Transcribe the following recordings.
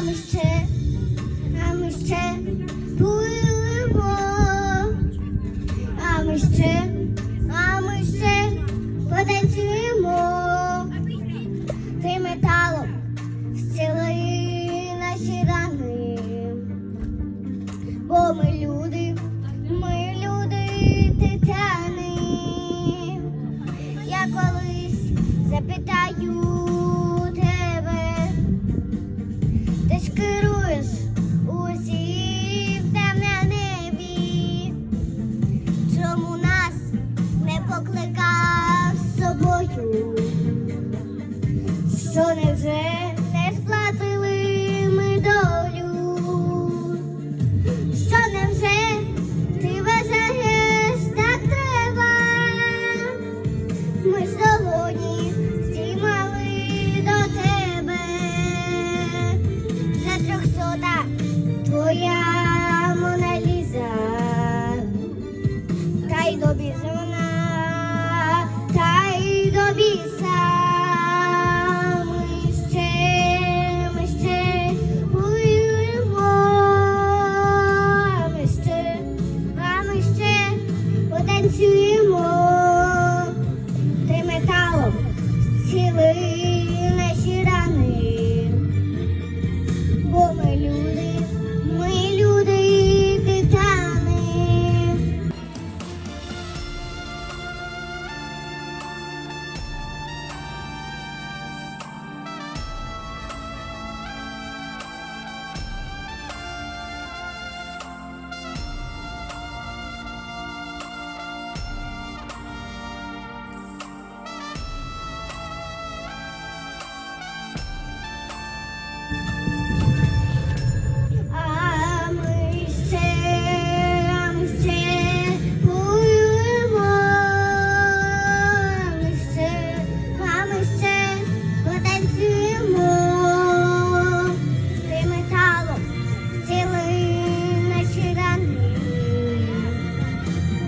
А ми ще, а ми ще пливемо. А ми ще, а ми ще потанцюємо. Ти металом зціли наші рани. Бо ми люди, ми люди титани. Я колись запитаю ти ж керуєш усім там на небі. Чому нас не покликав з собою? Що не gonna be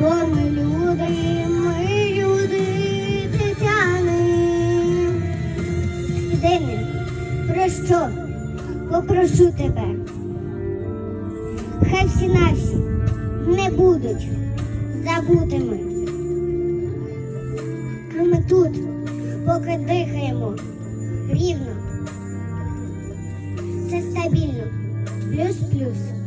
Бо ми люди, ми люди титани. Єдине, про що попрошу тебе. Хай всі наші не будуть забутими. А ми тут, поки дихаємо рівно, все стабільно, плюс-плюс.